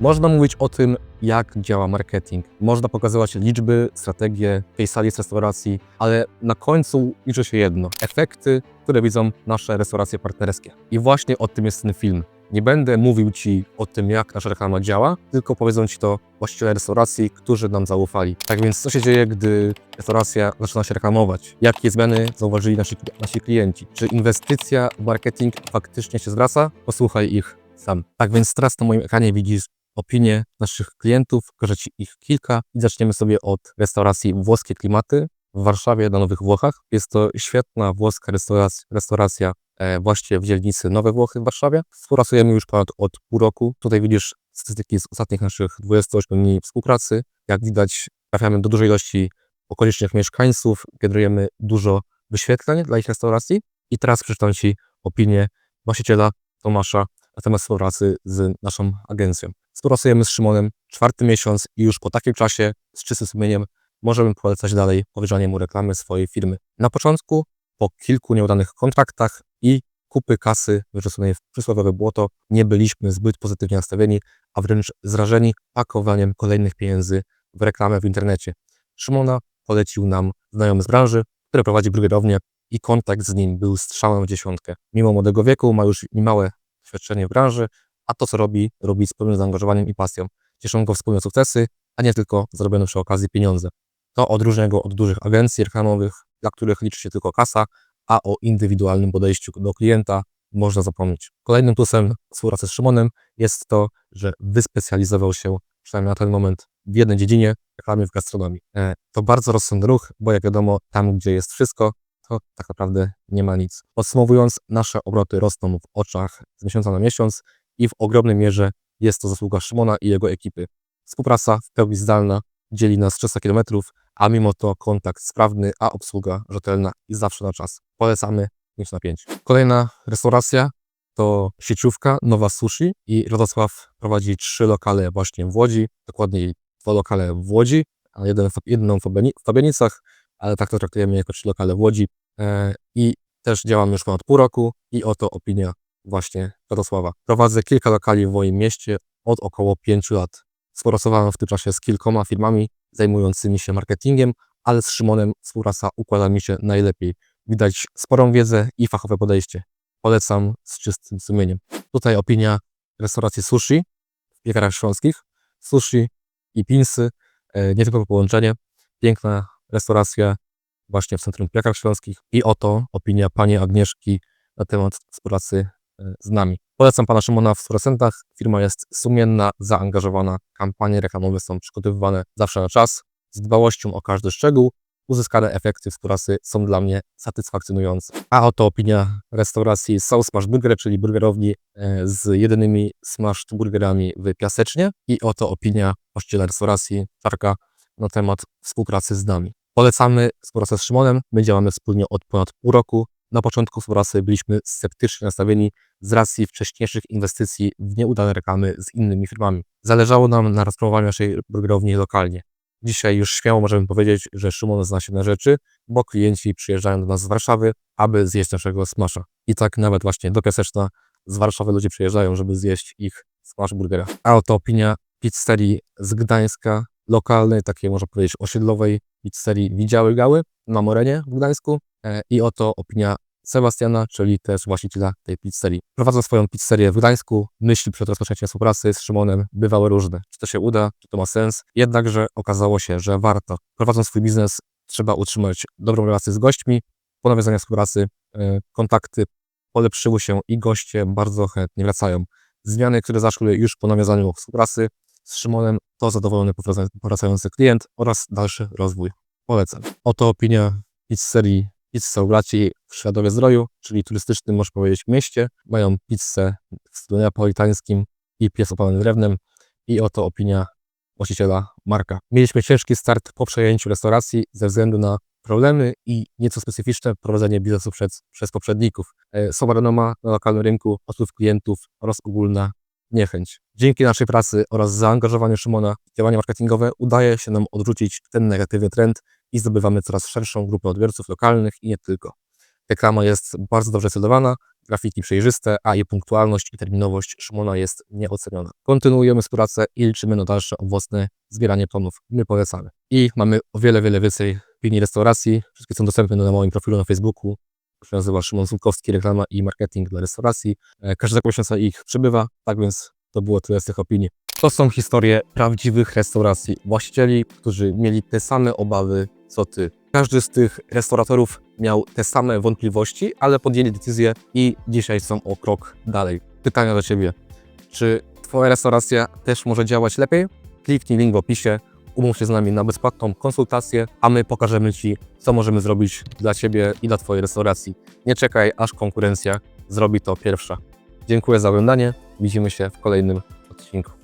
Można mówić o tym, jak działa marketing. Można pokazywać liczby, strategie, case studies z restauracji, ale na końcu liczy się jedno. Efekty, które widzą nasze restauracje partnerskie. I właśnie o tym jest ten film. Nie będę mówił Ci o tym, jak nasza reklama działa, tylko powiedzą Ci to właściciele restauracji, którzy nam zaufali. Tak więc co się dzieje, gdy restauracja zaczyna się reklamować? Jakie zmiany zauważyli nasi, nasi klienci? Czy inwestycja w marketing faktycznie się zwraca? Posłuchaj ich sam. Tak więc teraz na moim ekranie widzisz opinie naszych klientów, pokażę Ci ich kilka i zaczniemy sobie od restauracji Włoskie Klimaty w Warszawie na Nowych Włochach. Jest to świetna włoska restauracja, restauracja właśnie w dzielnicy Nowe Włochy w Warszawie. Współpracujemy już ponad od pół roku. Tutaj widzisz statystyki z ostatnich naszych 28 dni współpracy. Jak widać, trafiamy do dużej ilości okolicznych mieszkańców, generujemy dużo wyświetleń dla ich restauracji. I teraz przeczytam Ci opinię właściciela Tomasza na temat współpracy z naszą agencją. Współpracujemy z Szymonem czwarty miesiąc i już po takim czasie z czystym sumieniem możemy polecać dalej powierzanie mu reklamy swojej firmy. Na początku, po kilku nieudanych kontraktach i kupy kasy wyrzuconej w przysłowiowe błoto, nie byliśmy zbyt pozytywnie nastawieni, a wręcz zrażeni pakowaniem kolejnych pieniędzy w reklamę w internecie. Szymona polecił nam znajomy z branży, który prowadzi burgerownię i kontakt z nim był strzałem w dziesiątkę. Mimo młodego wieku ma już niemałe doświadczenie w branży, a to co robi, robi z pełnym zaangażowaniem i pasją. Cieszą go wspólne sukcesy, a nie tylko zarobione przy okazji pieniądze. To odróżnia go od dużych agencji reklamowych, dla których liczy się tylko kasa, a o indywidualnym podejściu do klienta można zapomnieć. Kolejnym plusem współpracy z Szymonem jest to, że wyspecjalizował się, przynajmniej na ten moment, w jednej dziedzinie reklamy w gastronomii. E, To bardzo rozsądny ruch, bo jak wiadomo, tam gdzie jest wszystko, to tak naprawdę nie ma nic. Podsumowując, nasze obroty rosną w oczach z miesiąca na miesiąc i w ogromnej mierze jest to zasługa Szymona i jego ekipy. Współpraca w pełni zdalna dzieli nas 300 km, a mimo to kontakt sprawny, a obsługa rzetelna i zawsze na czas. Polecamy 5 na 5. Kolejna restauracja to sieciówka Nowa Sushi i Radosław prowadzi trzy lokale właśnie w Łodzi, dokładniej dwa lokale w Łodzi, a jeden, jedną w Fabianicach, ale tak to traktujemy jako trzy lokale w Łodzi e, i też działamy już ponad pół roku i oto opinia właśnie Radosława. Prowadzę kilka lokali w moim mieście od około 5 lat. Współpracowałem w tym czasie z kilkoma firmami zajmującymi się marketingiem, ale z Szymonem współpraca układa mi się najlepiej. Widać sporą wiedzę i fachowe podejście. Polecam z czystym sumieniem. Tutaj opinia restauracji sushi w piekarach śląskich. Sushi i pinsy, e, nietypowe połączenie. Piękna restauracja właśnie w centrum piekarach śląskich. I oto opinia pani Agnieszki na temat współpracy z nami. Polecam pana Szymona w 100%. Firma jest sumienna, zaangażowana. Kampanie reklamowe są przygotowywane zawsze na czas, z dbałością o każdy szczegół. Uzyskane efekty współpracy są dla mnie satysfakcjonujące. A oto opinia restauracji Soul Smash Burger, czyli burgerowni e, z jedynymi smash burgerami w Piasecznie. I oto opinia właściciela restauracji Czarka na temat współpracy z nami. Polecamy współpracę z Szymonem. My działamy wspólnie od ponad pół roku. Na początku współpracy byliśmy sceptycznie nastawieni z racji wcześniejszych inwestycji w nieudane reklamy z innymi firmami. Zależało nam na rozpromowaniu naszej burgerowni lokalnie. Dzisiaj już śmiało możemy powiedzieć, że Szymon zna się na rzeczy, bo klienci przyjeżdżają do nas z Warszawy, aby zjeść naszego smasza. I tak nawet właśnie do Piaseczna z Warszawy ludzie przyjeżdżają, żeby zjeść ich smash burgera. A oto opinia pizzerii z Gdańska, lokalnej, takiej można powiedzieć osiedlowej pizzerii Widziały Gały na Morenie w Gdańsku. E, I oto opinia Sebastiana, czyli też właściciela tej pizzerii. Prowadząc swoją pizzerię w Gdańsku, myśli przed rozpoczęciem współpracy z Szymonem bywały różne. Czy to się uda, czy to ma sens? Jednakże okazało się, że warto. Prowadząc swój biznes, trzeba utrzymać dobrą relację z gośćmi. Po nawiązaniu współpracy e, kontakty polepszyły się i goście bardzo chętnie wracają. Zmiany, które zaszły już po nawiązaniu współpracy z Szymonem, to zadowolony powraca- powracający klient oraz dalszy rozwój. Polecam. Oto opinia pizzerii Pizza u Braci w Świadowie Zdroju, czyli turystycznym, można powiedzieć, mieście. Mają pizzę w stylu neapolitańskim i pies opalony drewnem. I oto opinia właściciela Marka. Mieliśmy ciężki start po przejęciu restauracji ze względu na problemy i nieco specyficzne prowadzenie biznesu przez, przez poprzedników. E, Słaba renoma na lokalnym rynku, odpływ klientów oraz ogólna niechęć. Dzięki naszej pracy oraz zaangażowaniu Szymona w działania marketingowe udaje się nam odwrócić ten negatywny trend i zdobywamy coraz szerszą grupę odbiorców lokalnych i nie tylko. Reklama jest bardzo dobrze celowana, grafiki przejrzyste, a jej punktualność i terminowość Szymona jest nieoceniona. Kontynuujemy współpracę i liczymy na dalsze owocne zbieranie plonów. My polecamy. I mamy o wiele, wiele więcej opinii restauracji. Wszystkie są dostępne na moim profilu na Facebooku. Się nazywa Szymon Zulkowski, reklama i marketing dla restauracji. E, Każdego miesiąca ich przybywa, tak więc to było tyle z tych opinii. To są historie prawdziwych restauracji, właścicieli, którzy mieli te same obawy co ty. Każdy z tych restauratorów miał te same wątpliwości, ale podjęli decyzję i dzisiaj są o krok dalej. Pytania do ciebie. Czy twoja restauracja też może działać lepiej? Kliknij link w opisie, umów się z nami na bezpłatną konsultację, a my pokażemy ci, co możemy zrobić dla ciebie i dla twojej restauracji. Nie czekaj, aż konkurencja zrobi to pierwsza. Dziękuję za oglądanie. Widzimy się w kolejnym odcinku.